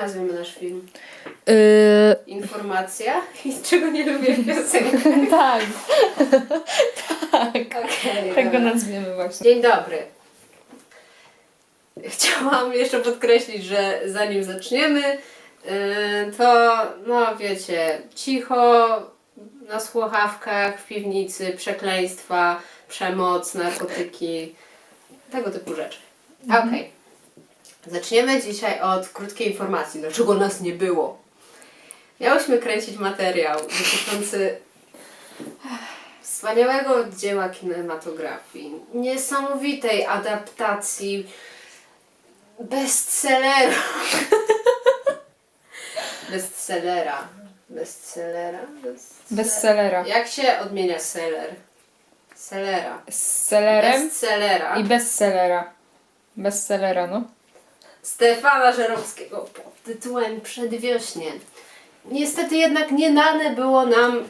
Nazwijmy nasz film. Yy, Informacja i z czego nie lubię piosenek. tak. tak. Okej, Tak go dobra. nazwiemy właśnie. Dzień dobry. Chciałam jeszcze podkreślić, że zanim zaczniemy, yy, to no wiecie, cicho, na słuchawkach, w piwnicy, przekleństwa, przemoc, narkotyki, tego typu rzeczy. Okej. Zaczniemy dzisiaj od krótkiej informacji, dlaczego nas nie było. Miałyśmy kręcić materiał dotyczący wspaniałego dzieła kinematografii, niesamowitej adaptacji bestsellera. Bestsellera. Bestsellera? Bestseller- Bestsellera. Jak się odmienia seller? Sellera. Z sellerem Bestsellera. i bestsellera. Bestsellera, no. Stefana Żeromskiego pod tytułem Przedwiośnie. Niestety jednak nie dane było nam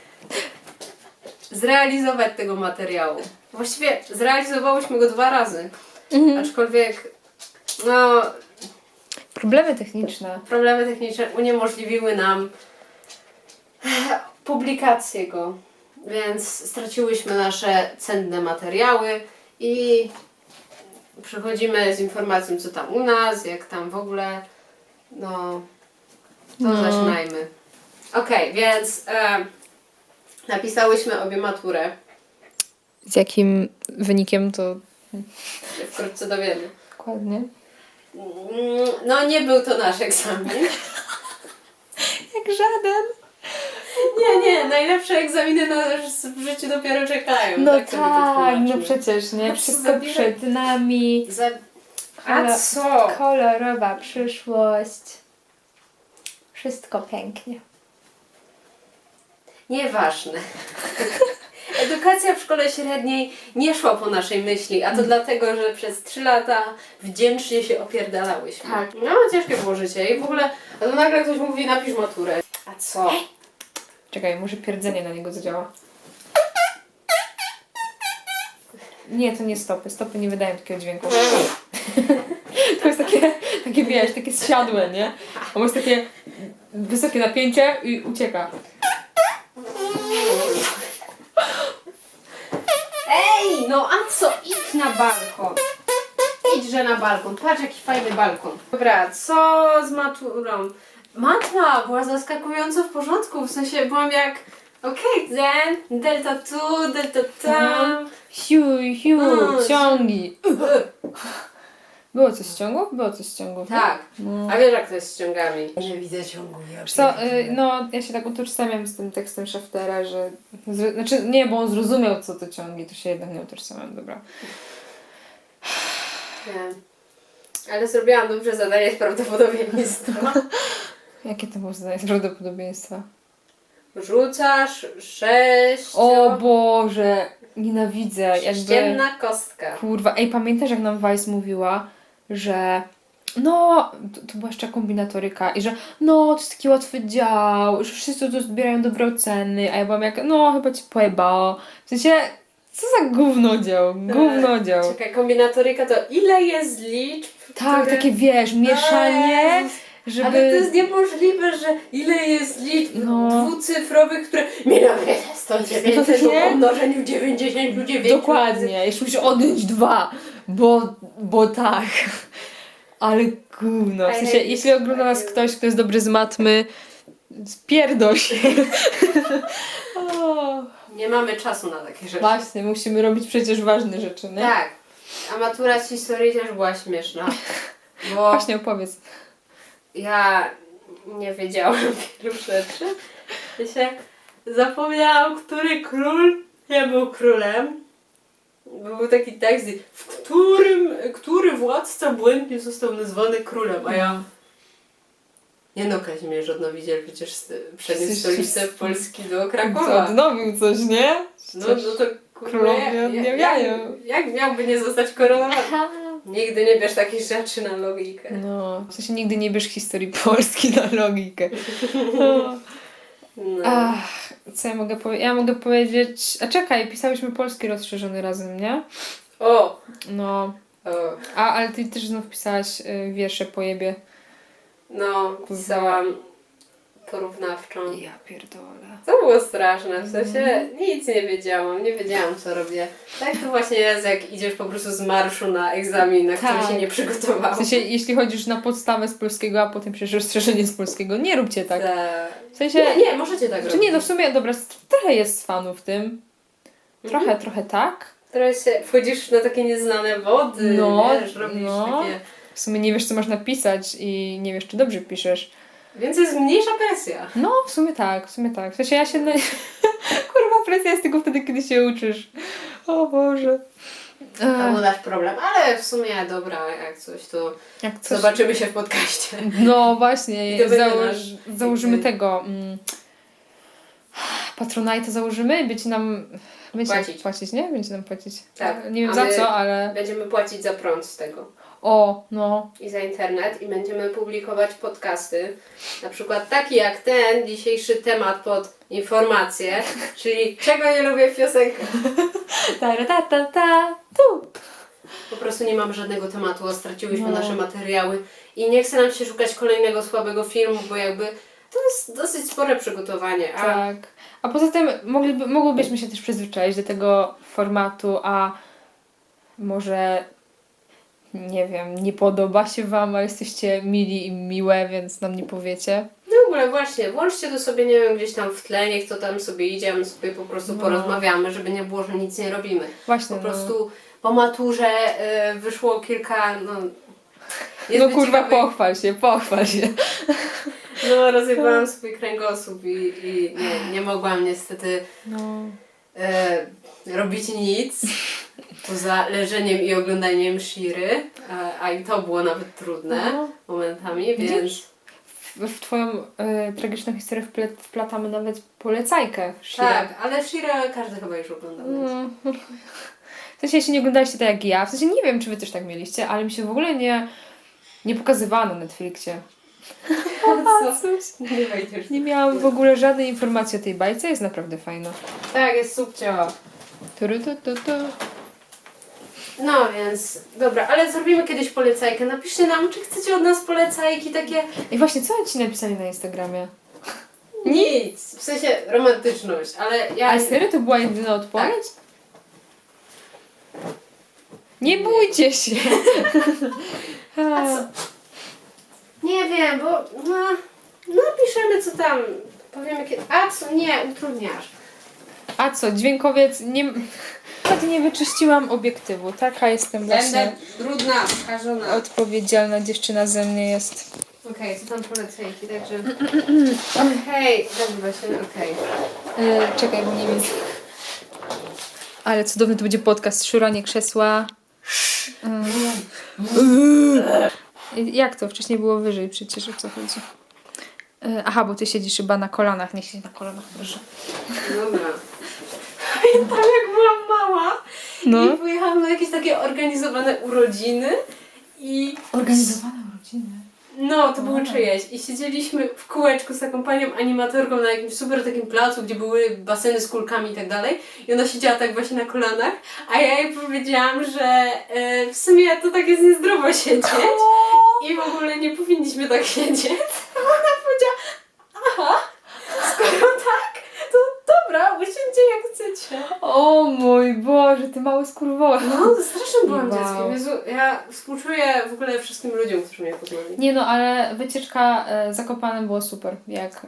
zrealizować tego materiału. Właściwie zrealizowałyśmy go dwa razy, aczkolwiek no, Problemy techniczne. problemy techniczne uniemożliwiły nam publikację go, więc straciłyśmy nasze cenne materiały i przychodzimy z informacją, co tam u nas, jak tam w ogóle. No, to No. zaczynajmy. Okej, więc e, napisałyśmy obie maturę. Z jakim wynikiem to wkrótce dowiemy. dokładnie? Mm, No, nie był to nasz egzamin. Jak żaden. Nie, nie, najlepsze egzaminy na, w życiu dopiero czekają. No tak, sobie to tak, no przecież, nie? Co Wszystko zabieraj? przed nami. Za... A Kolor- co? Kolorowa przyszłość. Wszystko pięknie. Nieważne. Edukacja w szkole średniej nie szła po naszej myśli, a to dlatego, że przez 3 lata wdzięcznie się opierdalałyśmy. Tak. No, ciężkie było życie i w ogóle, a to nagle ktoś mówi, napisz maturę. A co? Czekaj, może pierdzenie na niego zadziała. Nie, to nie stopy. Stopy nie wydają takiego dźwięku. To jest takie, takie wiesz, takie zsiadłe, nie? On jest takie wysokie napięcie i ucieka. Ej, no a co? Idź na balkon. Idźże na balkon. Patrz, jaki fajny balkon. Dobra, co z maturą? Matma była zaskakująco w porządku, w sensie byłam jak okej, then, delta tu, delta tam. Siu, siu, Mm, ciągi. Było coś z ciągów? Było coś z ciągów. Tak. No. A wiesz jak to jest z ciągami? Nie widzę ciągu, ja Wiesz Co, y, no ja się tak utożsamiam z tym tekstem Schaftera, że... zro- Znaczy nie, bo on zrozumiał co to ciągi, to się jednak nie utożsamiam, dobra. Nie. Ale zrobiłam dobrze zadanie z prawdopodobieństwa. Jakie to było zadanie z prawdopodobieństwa? Rzucasz sześć. O Boże, nienawidzę, jakby... Ścienna kostka. Kurwa, ej, pamiętasz jak nam Vice mówiła, że no, to, to była jeszcze kombinatoryka i że no, to jest taki łatwy dział, że wszyscy tu zbierają dobre oceny, a ja byłam jak, no, chyba ci pojebało. W sensie, co za gówno dział, gówno dział. Czekaj, kombinatoryka to ile jest liczb? Tak, które- takie wiesz, mieszanie, Jezus, żeby... Ale to jest niemożliwe, że ile jest liczb No. dwucyfrowych, które miliony 109 No pomnożeniu 99 Dokładnie, jeszcze musisz odjąć dwa, bo, bo tak. Ale gówno. W sensie, jeśli ogląda nas ktoś, kto jest dobry z matmy, spierdol się. Nie mamy czasu na takie rzeczy. Właśnie, musimy robić przecież ważne rzeczy, nie? Tak. A matura z historii też była śmieszna. Bo Właśnie opowiedz. Ja nie wiedziałam wielu rzeczy. Ja się zapomniałam, który król nie był królem. Był taki tekst, w którym, który władca błędnie został nazwany królem, a ja... Nie no, Kazimierz Odnowiciel przecież przeniósł stolicę Polski do Krakowa. odnowił coś, nie? No, no to kurwa, Królowie jak, odnawiają. jak, jak miałby nie zostać koronowany? Nigdy nie bierz takich rzeczy na logikę. No, w sensie nigdy nie bierz historii Polski na logikę. O. No. Ach, co ja mogę powiedzieć? Ja mogę powiedzieć... A czekaj, pisałyśmy polski rozszerzony razem, nie? O! No. o. A, ale ty też znów pisałaś y, wiersze po jebie. No, pisałam porównawczą. Ja pierdolę. To było straszne, w sensie nic nie wiedziałam, nie wiedziałam co robię. Tak to właśnie jest, jak idziesz po prostu z marszu na egzamin, na który Tak. się nie W przygotowałam. sensie, jeśli chodzisz na podstawę z polskiego, a potem piszesz rozszerzenie z polskiego, nie róbcie tak. Te- W sensie, Nie, nie, możecie tak czy robić. nie, no w sumie, dobra, s- trochę jest fanów w tym. Trochę, Mhm. trochę tak. Teraz się wchodzisz na takie nieznane wody, No, wiesz, robisz no. takie... W sumie nie wiesz, co masz napisać i nie wiesz, czy dobrze piszesz. Więc jest mniejsza presja. No, w sumie tak, w sumie tak. W sensie ja się... Na... Kurwa, presja jest tylko wtedy, kiedy się uczysz. O Boże. Albo Ech, dasz problem, ale w sumie dobra, jak coś to jak coś... zobaczymy się w podcaście. No właśnie, to założ... nasz- założymy jakby- tego... Mm... Patronite założymy i będzie nam... Będzie nam Płacić. płacić, nie? Będzie nam płacić. Tak, Nie wiem a za co, ale... Będziemy płacić za prąd z tego. O, no. i za internet i będziemy publikować podcasty. Na przykład taki jak ten dzisiejszy temat pod informacje, czyli czego nie lubię w piosenkach. Ta, ta, ta, ta, tu. Po prostu nie mamy żadnego tematu, a straciłyśmy No. nasze materiały i nie chce nam się szukać kolejnego słabego filmu, bo jakby to jest dosyć spore przygotowanie. A Tak. A poza tym mogliby, mogłybyśmy się też przyzwyczaić do tego formatu, a może nie wiem, nie podoba się Wam, a jesteście mili i miłe, więc nam nie powiecie. no w ogóle właśnie, włączcie to sobie, nie wiem, gdzieś tam w tle, niech to tam sobie idzie, a my sobie po prostu No. porozmawiamy, żeby nie było, że nic nie robimy. Właśnie, Po no. prostu po maturze y, wyszło kilka, no... No kurwa, ciekawych- pochwal się, pochwal się. No, rozjebałam swój kręgosłup i, i nie, nie mogłam niestety No. e, robić nic poza leżeniem i oglądaniem Shiry, a, a i to było nawet trudne No. momentami, Widzisz? więc W, w Twoją e, tragiczną historię wple, wplatamy nawet polecajkę. Shira. tak, ale Shira każdy chyba już oglądał. więc- Mm. W sensie, jeśli nie oglądaliście tak jak ja, w sensie nie wiem, czy wy też tak mieliście, ale mi się w ogóle nie, nie pokazywano na Netflixie. Coś. Nie. Nie miałam w ogóle żadnej informacji o tej bajce, jest naprawdę fajna. Tak, jest subcio. Turu, tu, tu, tu. No więc, dobra, ale zrobimy kiedyś polecajkę. Napiszcie nam, czy chcecie od nas polecajki takie I właśnie, co ci napisali na Instagramie? Nic, w sensie romantyczność, ale ja... Ale serio, to była jedyna odpowiedź? Nie bójcie się! A co? Nie wiem, bo no, napiszemy co tam, powiemy kiedy... A co? Nie, utrudniasz. A co, dźwiękowiec, nie... Choć nie wyczyściłam obiektywu, taka jestem właśnie brudna, skażona. odpowiedzialna dziewczyna ze mnie jest. Okej, co tam polecajki, także... Okej, dobra się, okej. E, czekaj, bo nie wiem. Ale cudowny to będzie podcast, szuranie krzesła. Mm. Jak to? Wcześniej było wyżej przecież, o co chodzi? E, Aha, bo ty siedzisz chyba na kolanach, nie siedź na kolanach, proszę. Dobra. Pamiętam jak byłam mała No. i pojechałam na jakieś takie organizowane urodziny i Organizowane urodziny. No, to były czyjeś. I siedzieliśmy w kółeczku z taką panią animatorką na jakimś super takim placu, gdzie były baseny z kulkami i tak dalej. I ona siedziała tak właśnie na kolanach, a ja jej powiedziałam, że e, w sumie to tak jest niezdrowo siedzieć i w ogóle nie powinniśmy tak siedzieć. A ona powiedziała, aha, skoro tak, to dobra, usiądźcie O mój Boże, ty mały skurwola. No, strasznym byłam Wow. dzieckiem. Jezu, ja współczuję w ogóle wszystkim ludziom, którzy mnie poznali. Nie no, ale wycieczka e, Zakopane było super. Jak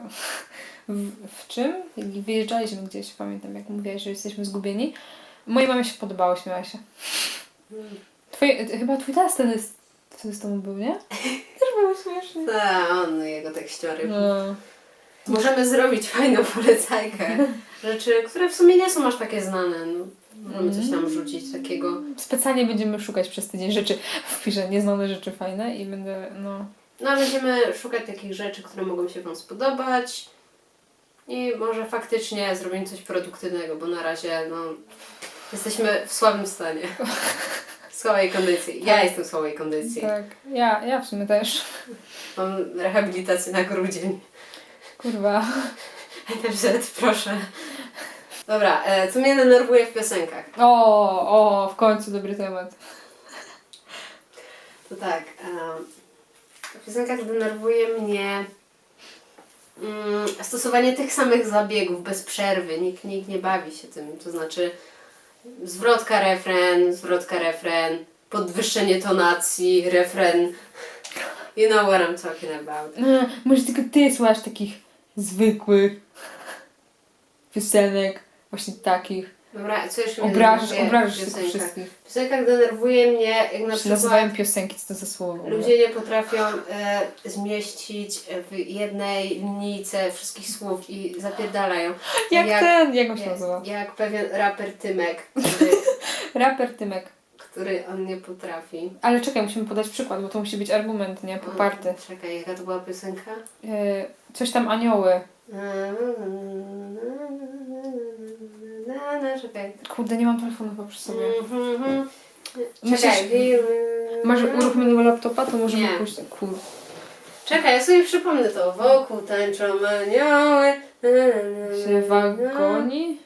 w, w czym? Wyjeżdżaliśmy gdzieś, pamiętam jak mówiłaś, że jesteśmy zgubieni. Mojej mamie się podobało, śmiała się. Twoje, ty- chyba twój tata wtedy, z- wtedy z tobą był, nie? Też było śmiesznie. Ta, on, jego tekściory. No. Możemy zrobić fajną polecajkę. Rzeczy, które w sumie nie są aż takie znane. No, możemy coś tam rzucić takiego. Specjalnie będziemy szukać przez tydzień rzeczy. Wpiszę nieznane rzeczy fajne i będę, no... No będziemy szukać takich rzeczy, które mogą się Wam spodobać. I może faktycznie zrobimy coś produktywnego, bo na razie no, jesteśmy w słabym stanie. W słabej kondycji. Ja Tak. jestem w słabej kondycji. Tak, ja, ja w sumie też. Mam rehabilitację na grudzień. Kurwa. NFZ, proszę. Dobra, e, co mnie denerwuje w piosenkach? O, o, w końcu dobry temat. To tak. em, w piosenkach denerwuje mnie mm, stosowanie tych samych zabiegów bez przerwy. Nikt, nikt nie bawi się tym. To znaczy zwrotka, refren, zwrotka, refren, podwyższenie tonacji, refren. You know what I'm talking about. E, może tylko ty słuchasz takich zwykłych piosenek, właśnie takich. Dobra, co jeszcze mnie Obrażasz, denerwuje obrażasz piosenkach? wszystkich. W piosenkach denerwuje mnie, jak na się przykład nazywają piosenki, co to za słowo? w ogóle? ludzie nie potrafią e, zmieścić w jednej linijce wszystkich słów i zapierdalają. Jak, jak- ten, jak on się nazywa? jak pewien raper Tymek, który, Raper Tymek. który on nie potrafi. Ale czekaj, musimy podać przykład, bo to musi być argument, nie? Poparty. Czekaj, jaka to była piosenka? E, coś tam anioły. Na, Czekaj. Kurde, nie mam telefonu chyba przy sobie. Mhm. Musisz- Czekaj. Masz uruchomionego laptopa, to możemy Nie. pójść. Kur... Czekaj, ja sobie przypomnę to. Wokół tańczą anioły. Na, na, na, Się na, wagoni?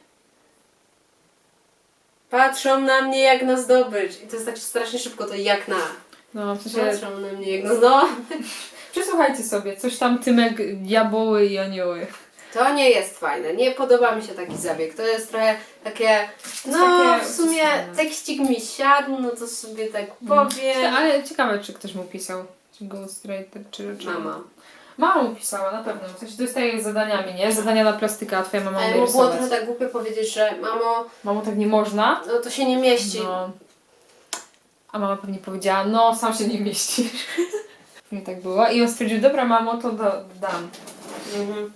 Patrzą na mnie jak na zdobycz. I to jest tak strasznie szybko, to jak na. No, w sensie... Patrzą na mnie jak na zdobycz. Przesłuchajcie sobie, coś tam Tymek, diaboły i anioły. To nie jest fajne. Nie podoba mi się taki zabieg. To jest trochę takie. No, takie w sumie ucisane. tekścik mi siadł, no to sobie tak Powiem. Ale ciekawe, czy ktoś mu pisał. Czy Ghostwriter, czy raczej... Mama. Mama mu pisała, na pewno. W sensie dostaje z zadaniami, nie? Zadania na plastyka, a twoja mama Ale mu było trochę tak głupio powiedzieć, że mamo, Mamo, tak nie można. no to się nie mieści. No. A mama pewnie powiedziała, no sam się nie mieścisz. Nie tak było. I on stwierdził, dobra mamo, to da, dam. Mhm.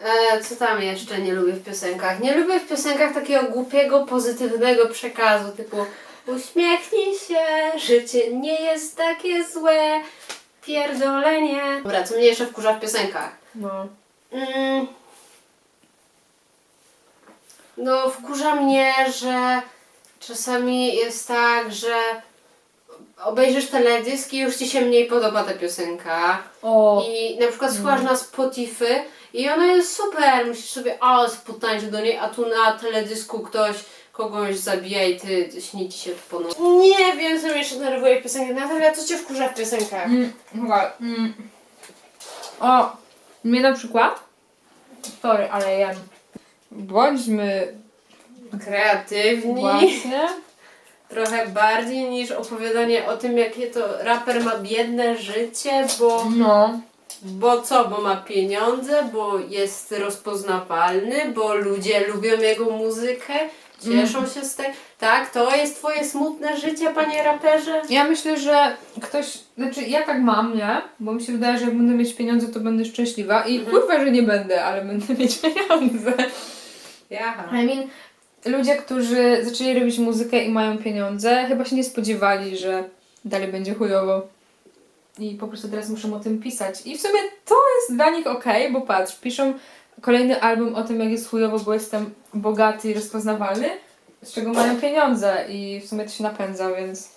E, co tam jeszcze nie lubię w piosenkach? Nie lubię w piosenkach takiego głupiego, pozytywnego przekazu, typu uśmiechnij się, życie nie jest takie złe, pierdolenie. Dobra, co mnie jeszcze wkurza w piosenkach? No. Mm. No, wkurza mnie, że czasami jest tak, że obejrzysz teledysk i już ci się mniej podoba ta piosenka. O, I na przykład słuchasz na Spotify i ona jest super, musisz sobie o, potańczyć do niej, a tu na teledysku ktoś kogoś zabija i ty śni ci się to ponownie. Nie wiem, co mnie jeszcze denerwuje w piosenkach. Natalia, co cię wkurza w piosenkach? Mm, chyba. Mm. O, mnie na przykład. Sorry, ale ja. Bądźmy Kreatywni. właśnie. Trochę bardziej niż opowiadanie o tym, jakie to raper ma biedne życie, bo, No. Bo co, bo ma pieniądze, bo jest rozpoznawalny, bo ludzie lubią jego muzykę, cieszą się z tego. Tak, to jest twoje smutne życie, panie raperze? Ja myślę, że ktoś. Znaczy, ja tak mam, nie? Bo mi się wydaje, że jak będę mieć pieniądze, to będę szczęśliwa. I Mhm. kurwa, że nie będę, ale będę mieć pieniądze. Jaha. I mean, ludzie, którzy zaczęli robić muzykę i mają pieniądze, chyba się nie spodziewali, że dalej będzie chujowo. I po prostu teraz muszą o tym pisać. I w sumie to jest dla nich okej, bo patrz, piszą kolejny album o tym, jak jest chujowo, bo jestem bogaty i rozpoznawalny, z czego mają pieniądze i w sumie to się napędza, więc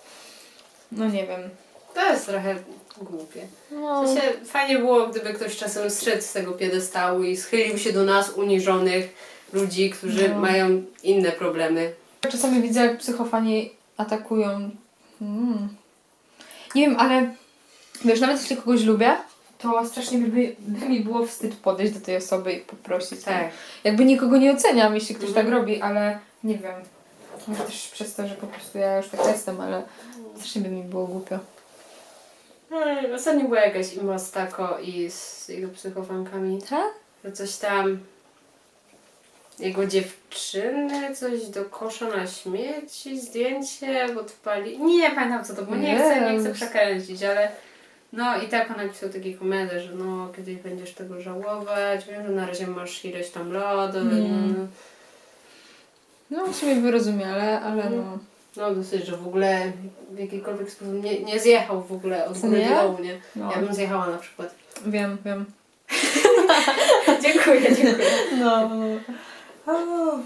no nie wiem. To jest trochę głupie. No. W sensie, fajnie było, gdyby ktoś czasem zszedł z tego piedestału i schylił się do nas, uniżonych ludzi, którzy No. mają inne problemy. Czasami widzę, jak psychofani atakują. Hmm. Nie wiem, ale wiesz, nawet jeśli kogoś lubię, to strasznie by, by mi było wstyd podejść do tej osoby i poprosić. Tak. Jakby nikogo nie oceniam, jeśli ktoś Mhm. tak robi, ale nie wiem. Może też przez to, że po prostu ja już tak jestem, ale strasznie by mi było głupio. Hmm, ostatnio była jakaś Imostako i z jego psychofankami. Tak? Że coś tam... Jego dziewczyny, coś do kosza na śmieci, zdjęcie odpali. Nie pamiętam co to było, nie chcę, nie chcę przekręcić, ale no i tak on napisał taki komentarz, że no kiedyś będziesz tego żałować, wiem, że na razie masz ileś tam lat, ale Mm. no, No w sumie wyrozumiale, ale no. no dosyć, że w ogóle w jakikolwiek sposób nie, nie zjechał w ogóle od Co góry nie? do dołu, nie? no. Ja bym zjechała na przykład. Wiem, wiem. dziękuję, dziękuję. No, no.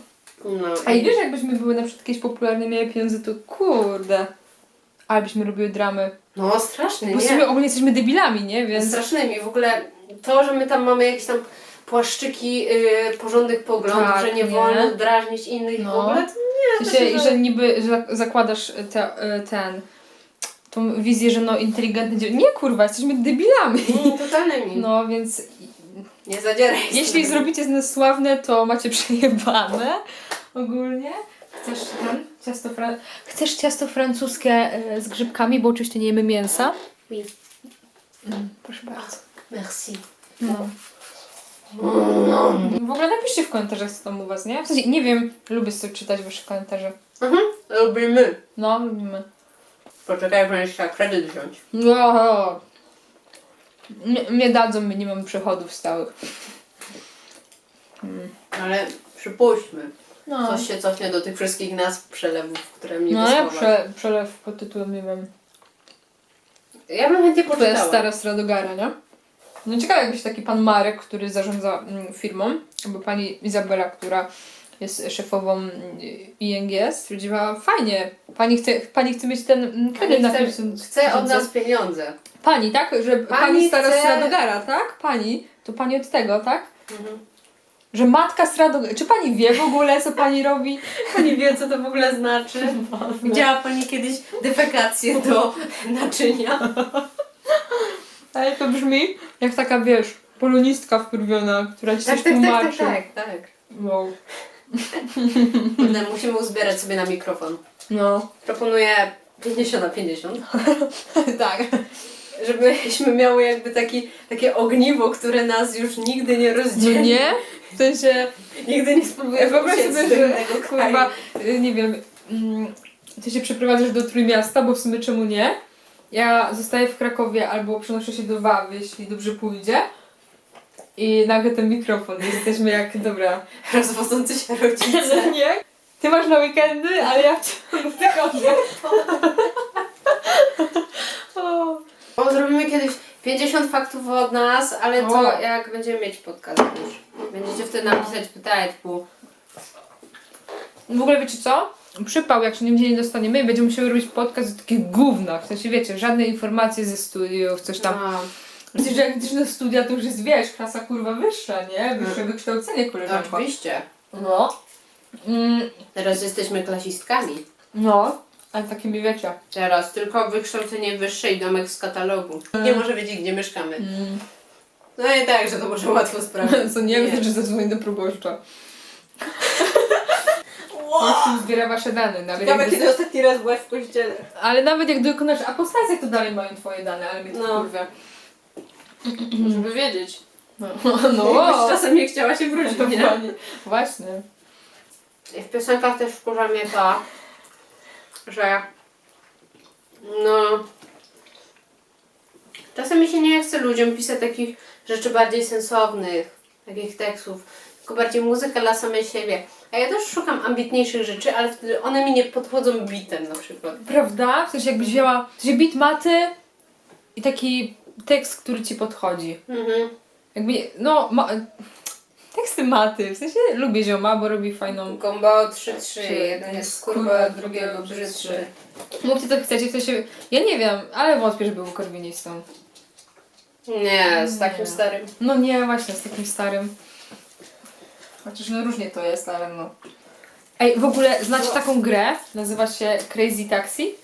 No, A i wiesz, jakbyśmy były na przykład kiedyś popularne, miały pieniądze, to kurde. Ale byśmy robiły dramy. no strasznie, Bo w nie? sumie ogólnie jesteśmy debilami, nie? Więc. Strasznymi. W ogóle to, że my tam mamy jakieś tam płaszczyki yy, porządnych poglądów, Tak, że nie, nie? wolno drażnić innych i w No. ogóle, to W nie, sensie, to i że niby że zakładasz te, e, ten. tą wizję, że no inteligentne dziewczyny. Nie kurwa, jesteśmy debilami. Mm, totalnymi. No więc Nie zadzieraj jeśli zrobicie z nas sławne, to macie przejebane ogólnie. Chcesz ten ciasto fran... Chcesz ciasto francuskie e, z grzybkami, bo oczywiście nie jemy mięsa. Oui. Mm, proszę bardzo. Merci. No. W ogóle napiszcie w komentarzach, co tam u was, nie? W sensie, nie wiem, lubię sobie czytać wasze komentarze. Mhm. Lubimy. No, lubimy. Poczekaj, będę chciała kredyt wziąć. No. Nie, nie dadzą mi, nie mam przychodów stałych. Mm. Ale przypuśćmy. No, Coś się cofnie do tych wszystkich nazw przelewów, które mnie no ja prze, przelew pod tytułem, nie wiem, Ja bym chętnie Twoja poczytała. stara Stradogara, nie? No ciekawe, jakbyś taki pan Marek, który zarządza mm, firmą, albo pani Izabela, która jest szefową mm, ING, stwierdziła, fajnie, pani chce, pani chce mieć ten mm, kredyt Pani na chce, pierwszym chce od nas pieniądze. Pani, tak? Że pani, Pani stara chce- Stradogara, tak? Pani, to pani od tego, tak? Mhm. Że matka Stradogara, czy pani wie w ogóle, co pani robi? Pani wie, co to w ogóle znaczy? Widziała Pani kiedyś defekację do naczynia? Ale to brzmi jak taka, wiesz, polonistka wkurwiona, która ci Tak, coś tak, tak, tłumaczy. tak, tak, tak. Wow. Kurde, musimy uzbierać sobie na mikrofon. No. Proponuję 50 na 50, tak. żebyśmy miały jakby taki, takie ogniwo, które nas już nigdy nie No rozdzieli. nie? W sensie, Nigdy nie spróbuję wyobraź sobie, że kurwa, y, nie wiem, mm, ty się przeprowadzasz do Trójmiasta, bo w sumie czemu nie? Ja zostaję w Krakowie albo przenoszę się do Wawy, jeśli dobrze pójdzie. I nagle ten mikrofon, jesteśmy jak, dobra. Rozwodzący się rodzice. Nie? Ty masz na weekendy, ale ja w ciągu tygodnia. O. Zrobimy kiedyś 50 faktów od nas, ale to O. jak będziemy mieć podcast już. Będziecie wtedy napisać pytania typu W ogóle wiecie co? Przypał, jak się nigdzie nie dostaniemy i będziemy musiały robić podcast o takich gównach. W sensie wiecie, żadne informacje ze studiów, coś tam. a, Przecież jak idziesz na studia, to już jest, wiesz, klasa kurwa wyższa, nie? Wyższe wykształcenie koleżanko. Oczywiście. No. Mm, Teraz jesteśmy klasistkami. no. Ale takimi wiecie. Teraz tylko wykształcenie wyższe i domek z katalogu. Nie może wiedzieć, gdzie mieszkamy. Mm. No i tak, że to może łatwo sprawdzić. Co nie wiem, że zadzwoni do proboszcza. Wow. zbiera wasze dane. Nawet Ciekawe, kiedy ostatni raz byłaś w kościele. Ale nawet jak dokonasz apostazję, to dalej mają twoje dane, ale mnie to No. kurwa. Żeby wiedzieć. No. Jakbyś czasem nie chciała się wrócić, nie? Właśnie. I w piosenkach też wkurza mnie to, że no czasem mi się nie chce ludziom pisać takich rzeczy bardziej sensownych, takich tekstów, tylko bardziej muzyka dla samej siebie. A ja też szukam ambitniejszych rzeczy, ale wtedy one mi nie podchodzą bitem na przykład. Prawda? W sensie jakbyś wzięła w sensie beat maty i taki tekst, który ci podchodzi. Mhm. Jakby, no, ma, teksty maty. W sensie lubię zioma, bo robi fajną... Gombo 3-3, jeden jest kurwa, drugiego brzydszy. Mówcie co chcecie, w sensie... Ja nie wiem, ale wątpię, że był korwinistą. Nie, z takim starym. No nie, właśnie, z takim starym. Chociaż no różnie to jest, ale no. Ej, w ogóle znacie taką grę? Nazywa się Crazy Taxi.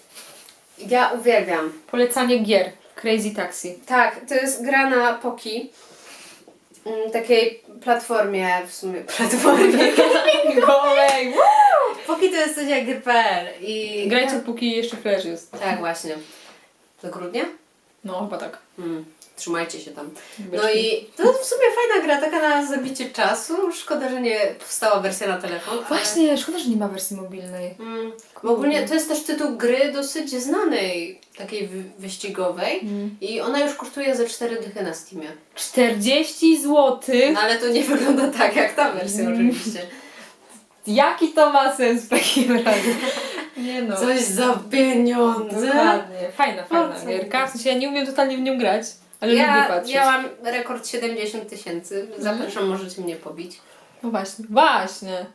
Ja uwielbiam. Polecanie gier. Crazy Taxi. Tak, to jest gra na Poki. Mm, Takiej platformie, w sumie platformie. Go away! Poki to jest coś jak GPL i... Grajcie póki jeszcze flash jest. Tak, właśnie. Do grudnia? No, chyba tak. Mm, trzymajcie się tam. No i to w sumie fajna gra, taka na zabicie czasu. Szkoda, że nie powstała wersja na telefon. ale- Właśnie, szkoda, że nie ma wersji mobilnej. Mm, bo ogólnie to jest też tytuł gry dosyć znanej, takiej wy- wyścigowej. Mm. I ona już kosztuje ze 4 dychy na Steamie. 40 zł? No ale to nie wygląda tak jak ta wersja Mm. oczywiście. Jaki to ma sens w takim razie? Nie no. Coś za pieniądze. Dokładnie. Fajna, fajna co? gierka. W sensie ja nie umiem totalnie w nią grać, ale lubię Ja, patrzeć. ja mam rekord 70 tysięcy. Zapraszam, możecie mnie pobić. No właśnie. Właśnie.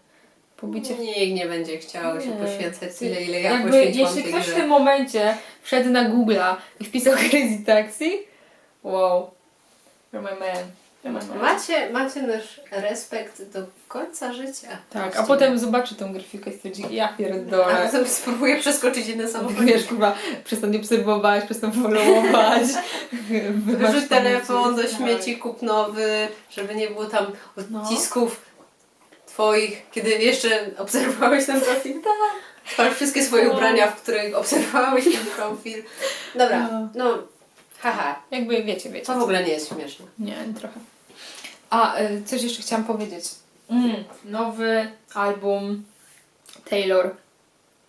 Pobicie Nikt nie będzie chciał się Nie. poświęcać tyle, ile ja Jakby, poświęciłam jeśli tej ktoś w grze. tym momencie wszedł na Google'a i wpisał Crazy Taxi, wow, you're my man. Macie, macie nasz respekt do końca życia. Tak, a potem zobaczy tą grafikę i stwierdzi, ja A pierdolę. potem spróbuję przeskoczyć inne samochody. Wiesz, chyba przestań obserwować, przestań followować. Wyrzuć telefon do pamięci. śmieci, kup nowy, żeby nie było tam No. odcisków twoich, kiedy jeszcze obserwowałeś ten profil. Tak. Spal wszystkie swoje No. ubrania, w których obserwowałeś ten profil. Dobra, No. no, haha, Jakby wiecie, wiecie. to w ogóle nie jest śmieszne. Nie, trochę. A, y, coś jeszcze chciałam powiedzieć. Mm, nowy album Taylor.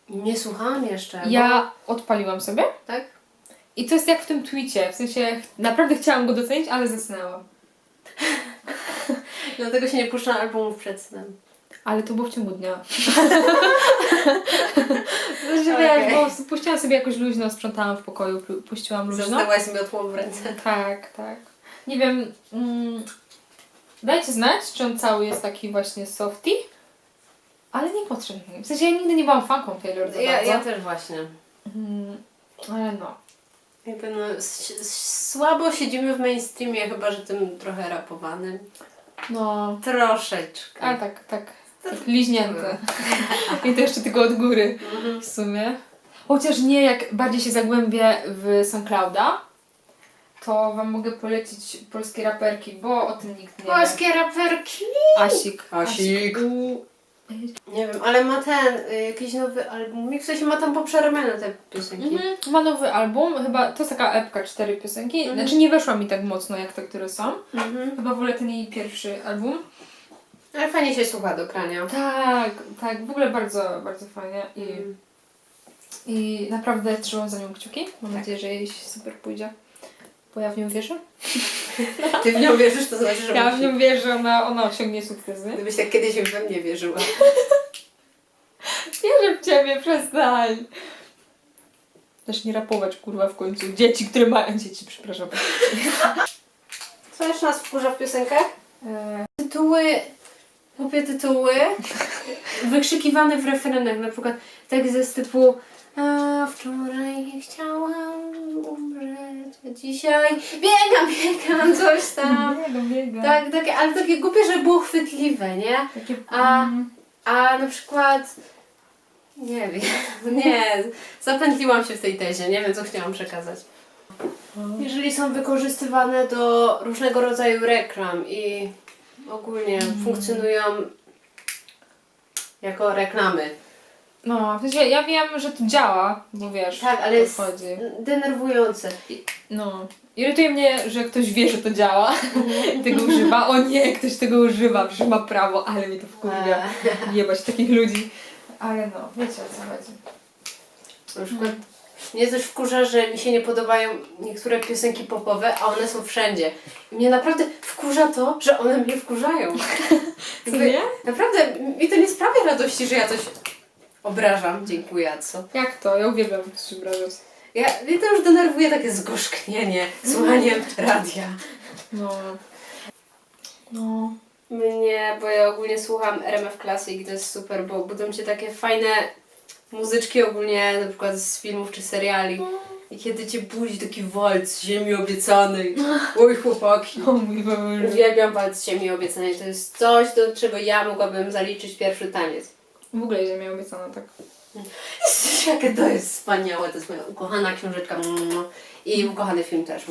Nie słuchałam jeszcze. bo- Ja odpaliłam sobie Tak? i to jest jak w tym tweetie. W sensie naprawdę chciałam go docenić, ale zasnęłam. Dlatego się nie puszczam albumów przed snem. Ale to było w ciągu dnia. Znaczy, Okej. wiesz, prostu puściłam sobie jakoś luźno, sprzątałam w pokoju, pu- puściłam luźno. Zasnęłaś z miotłą w ręce. Tak, tak. Nie wiem, mm, dajcie znać, czy on cały jest taki właśnie softy, ale nie potrzebny. W sensie ja nigdy nie byłam fanką Taylor za Ja, bardzo. ja też właśnie. Mm, ale no. Jakby no, s- s- słabo siedzimy w mainstreamie, chyba że tym trochę rapowanym. No, Troszeczkę. ale tak, tak, tak liźnięte. I to jeszcze tylko od góry Mhm. w sumie. Chociaż nie, jak bardziej się zagłębię w SoundClouda, to wam mogę polecić polskie raperki, bo o tym nikt nie wie. Polskie raperki. Asik. Asik. U- Nie wiem, ale ma ten, y, jakiś nowy album. W sensie ma tam poprzerabiane te piosenki. Mhm. Ma nowy album, chyba to jest taka epka, cztery piosenki. Mhm. Znaczy nie weszła mi tak mocno jak te, które są. Mhm. Chyba wolę ten jej pierwszy album. Ale fajnie się słucha do krania. Tak, tak, w ogóle bardzo, bardzo fajnie i, Mhm. i naprawdę trzymam za nią kciuki. Mam Tak. nadzieję, że jej się super pójdzie. Bo ja w nią wierzę. Ty w nią wierzysz, to znaczy, że Ja w nią wierzę, ona, ona osiągnie sukcesy. Gdybyś tak kiedyś we mnie wierzyła. Wierzę w ciebie, przestań! Też nie rapować, kurwa, w końcu. Dzieci, które mają dzieci, przepraszam. Co jeszcze nas wkurza w piosenkach? Eee, Tytuły, głupie tytuły, wykrzykiwane w refrenach, na przykład tekst z typu a wczoraj chciałam umrzeć, a dzisiaj biegam, biegam, coś tam. biega, biega. Tak, takie, ale takie głupie, że było chwytliwe, nie? Takie, A- mm, A na przykład, nie wiem, nie, zapętliłam się w tej tezie, nie wiem co chciałam przekazać. Jeżeli są wykorzystywane do różnego rodzaju reklam i ogólnie funkcjonują jako reklamy. No, w sensie ja wiem, że to działa, bo wiesz, Tak, ale jest co chodzi. denerwujące. No. Irytuje mnie, że ktoś wie, że to działa, tego używa. O nie, ktoś tego używa, przecież ma prawo, ale mi to wkurwia. Jebać takich ludzi. Ale no, wiecie o co chodzi. Na przykład mnie też wkurza, że mi się nie podobają niektóre piosenki popowe, a one są wszędzie. I mnie naprawdę wkurza to, że one mnie wkurzają. Jakby- nie? Naprawdę mi to nie sprawia radości, że ja coś obrażam. Dziękuję, a co? Jak to? Ja uwielbiam się obrażać. Ja, mnie to już denerwuje takie zgorzknienie słuchaniem radia. No. No. Mnie, bo ja ogólnie słucham RMF Classic i to jest super, bo budzą się takie fajne muzyczki ogólnie, na przykład z filmów czy seriali. I kiedy cię budzi taki walc ziemi obiecanej. Oj chłopaki. O mój Boże. Uwielbiam walc ziemi obiecanej. To jest coś, do czego ja mogłabym zaliczyć pierwszy taniec. W ogóle ziemia obiecana, tak. Jakie to jest wspaniałe, to jest moja ukochana książeczka i ukochany film też.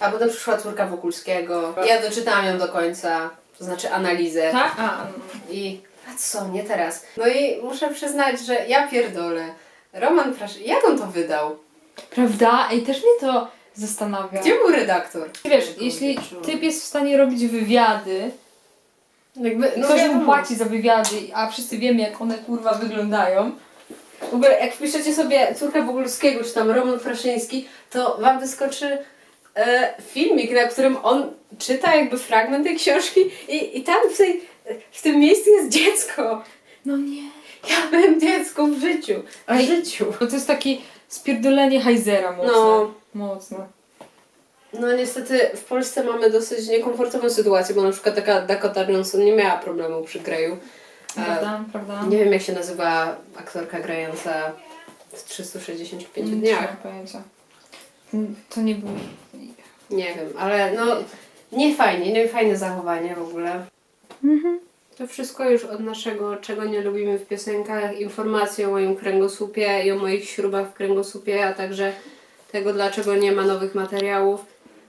A potem przyszła córka Wokulskiego. Ja doczytałam ją do końca, to znaczy analizę. Tak? A, no. I a co, nie teraz. No i muszę przyznać, że ja pierdolę. Roman Prasz, jak on to wydał? Prawda? Ej, też mnie to zastanawia. Gdzie był redaktor? Wiesz, jeśli typ jest w stanie robić wywiady, Jakby, no ktoś mu wiadomo. płaci za wywiady, a wszyscy wiemy jak one kurwa wyglądają. W ogóle jak wpiszecie sobie córkę Wokulskiego, czy tam Roman Praszyński, to wam wyskoczy e, filmik, na którym on czyta jakby fragment tej książki i, i tam w, tej, w tym miejscu jest dziecko. No nie. Ja byłem dziecko w życiu. W Ej. życiu. No to jest takie spierdolenie hajzera mocne. No. Mocno. No niestety w Polsce mamy dosyć niekomfortową sytuację, bo na przykład taka Dakota Johnson nie miała problemu przy greju. E, Prawda, prawda. nie wiem jak się nazywa aktorka grająca w 365 Nie dniach. mam pojęcia. Mm, To nie był... Nie wiem, ale no nie fajnie, nie fajne zachowanie w ogóle. To wszystko już od naszego, czego nie lubimy w piosenkach, informacji o moim kręgosłupie i o moich śrubach w kręgosłupie, a także tego, dlaczego nie ma nowych materiałów.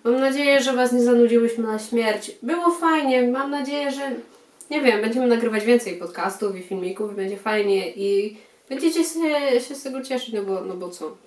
Mam nadzieję, że Was nie zanudziłyśmy na śmierć. Było fajnie, mam nadzieję, że nie wiem, będziemy nagrywać więcej podcastów i filmików, będzie fajnie i będziecie się, się z tego cieszyć, no bo, no bo co?